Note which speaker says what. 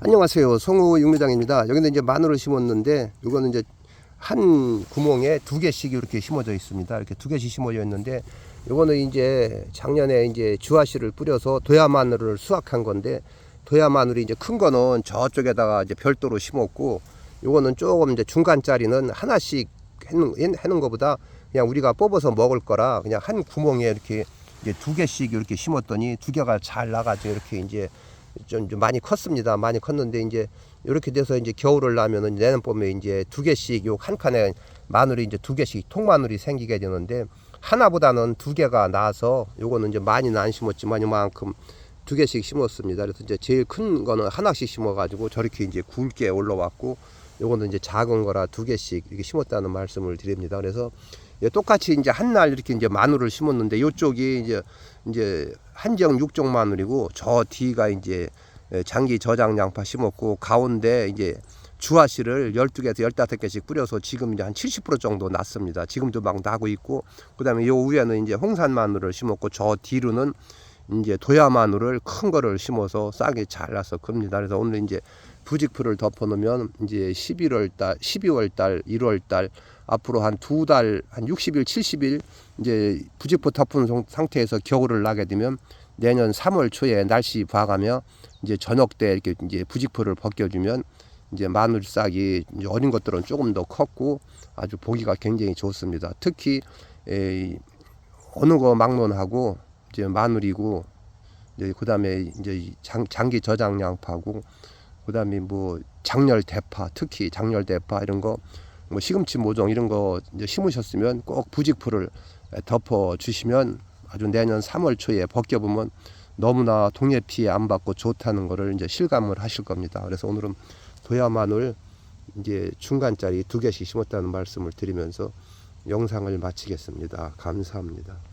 Speaker 1: 안녕하세요. 송우 육류장입니다. 여기는 이제 마늘을 심었는데 이거는 이제 한 구멍에 두 개씩 이렇게 심어져 있습니다. 이렇게 두 개씩 심어져 있는데 이거는 이제 작년에 이제 주화씨를 뿌려서 도야 마늘을 수확한 건데 도야 마늘이 이제 큰 거는 저쪽에다가 이제 별도로 심었고 요거는 조금 이제 중간짜리는 하나씩 해놓은, 해놓은 거보다 그냥 우리가 뽑아서 먹을 거라 그냥 한 구멍에 이렇게 이제 두 개씩 이렇게 심었더니 두 개가 잘 나가지고 이렇게 이제 좀, 좀 많이 컸습니다. 많이 컸는데 이제 이렇게 돼서 이제 겨울을 나면은 내년 봄에 이제 두 개씩 요 한 칸에 마늘이 이제 두 개씩 통마늘이 생기게 되는데 하나보다는 두 개가 나서 요거는 이제 많이는 안 심었지만 이만큼 두 개씩 심었습니다. 그래서 이제 제일 큰 거는 하나씩 심어가지고 저렇게 이제 굵게 올라왔고 요거는 이제 작은 거라 두 개씩 이렇게 심었다는 말씀을 드립니다. 그래서 예, 똑같이 이제 한 날 이렇게 이제 마늘을 심었는데 요쪽이 이제 이제 한정 육종 마늘이고 저 뒤가 이제 예, 장기 저장 양파 심었고 가운데 이제 주화씨를 12개에서 15개씩 뿌려서 지금 이제 한 70% 정도 났습니다. 지금도 막 나고 있고 그다음에 요 위에는 이제 홍산 마늘을 심었고 저 뒤로는 이제 도야 마늘을 큰 거를 심어서 싹이 잘 나서 큽니다. 그래서 오늘 이제 부직풀을 덮어 놓으면 이제 11월 달, 12월 달, 1월 달 앞으로 한 두 달, 한 60일, 70일 이제 부직포 덮은 성- 상태에서 겨울을 나게 되면 내년 3월 초에 날씨 봐가며 이제 저녁 때 이렇게 이제 부직포를 벗겨주면 이제 마늘 싹이 이제 어린 것들은 조금 더 컸고 아주 보기가 굉장히 좋습니다. 특히 에, 어느 거 막론하고 이제 마늘이고 이제 그다음에 이제 이 장, 장기 저장 양파고 그다음에 뭐 장렬 대파 특히 장렬 대파 이런 거 뭐 시금치 모종 이런 거 이제 심으셨으면 꼭 부직풀을 덮어 주시면 아주 내년 3월 초에 벗겨 보면 너무나 동해 피해 안 받고 좋다는 거를 이제 실감을 하실 겁니다. 그래서 오늘은 도야 마늘 이제 중간짜리 두 개씩 심었다는 말씀을 드리면서 영상을 마치겠습니다. 감사합니다.